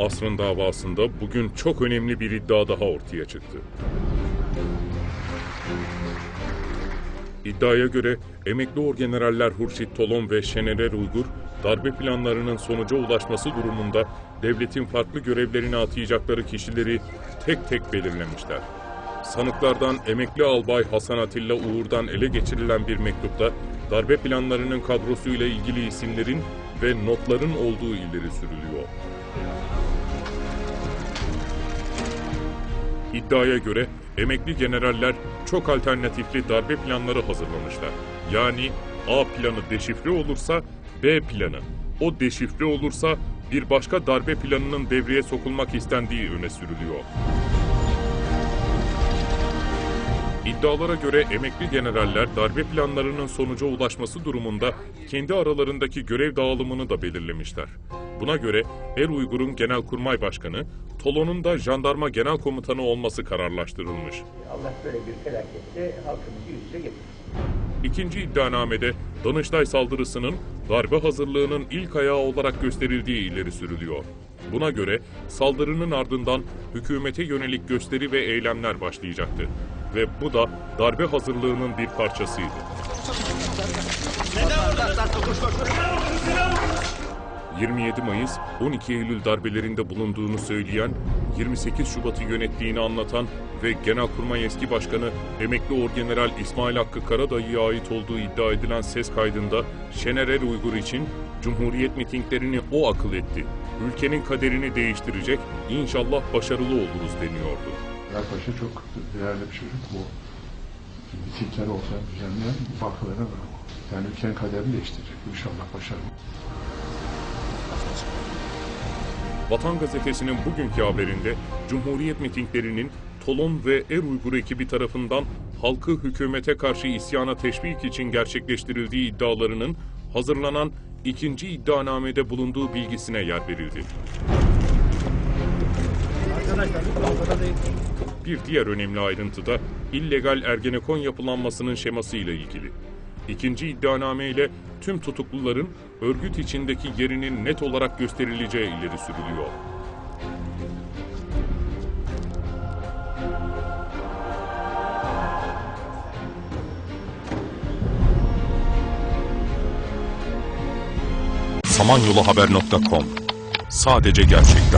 Asrın davasında bugün çok önemli bir iddia daha ortaya çıktı. İddiaya göre emekli orgeneraller Hurşit Tolon ve Şenerer Uygur, darbe planlarının sonuca ulaşması durumunda devletin farklı görevlerine atayacakları kişileri tek tek belirlemişler. Sanıklardan emekli albay Hasan Atilla Uğur'dan ele geçirilen bir mektupta darbe planlarının kadrosuyla ilgili isimlerin ve notların olduğu ileri sürülüyor. İddiaya göre emekli generaller çok alternatifli darbe planları hazırlamışlar. Yani A planı deşifre olursa B planı, o deşifre olursa bir başka darbe planının devreye sokulmak istendiği öne sürülüyor. İddialara göre emekli generaller darbe planlarının sonuca ulaşması durumunda kendi aralarındaki görev dağılımını da belirlemişler. Buna göre Er Uygur'un Genelkurmay Başkanı, Tolon'un da Jandarma Genel Komutanı olması kararlaştırılmış. Allah böyle bir felakette halkımızı yüz yüze getirsin. İkinci iddianamede Danıştay saldırısının darbe hazırlığının ilk ayağı olarak gösterildiği ileri sürülüyor. Buna göre saldırının ardından hükümete yönelik gösteri ve eylemler başlayacaktı. Ve bu da darbe hazırlığının bir parçasıydı. 27 Mayıs, 12 Eylül darbelerinde bulunduğunu söyleyen, 28 Şubat'ı yönettiğini anlatan ve Genelkurmay eski başkanı emekli orgeneral İsmail Hakkı Karadayı'ya ait olduğu iddia edilen ses kaydında Şener Er Uygur için Cumhuriyet mitinglerini o akıl etti. Ülkenin kaderini değiştirecek, inşallah başarılı oluruz deniyordu. Paşa çok değerli bir çocuk bu. Mitingler olsa düzenleyen farklarına var. Yani ülkenin kaderini değiştirecek. İnşallah başarılı. Vatan Gazetesi'nin bugünkü haberinde Cumhuriyet mitinglerinin Tolon ve Er Uygur ekibi tarafından halkı hükümete karşı isyana teşvik için gerçekleştirildiği iddialarının hazırlanan ikinci iddianamede bulunduğu bilgisine yer verildi. Bir diğer önemli ayrıntı da illegal Ergenekon yapılanmasının şemasıyla ilgili. İkinci iddianame ile tüm tutukluların örgüt içindeki yerinin net olarak gösterileceği ileri sürülüyor. samanyoluhaber.com Sadece gerçekler.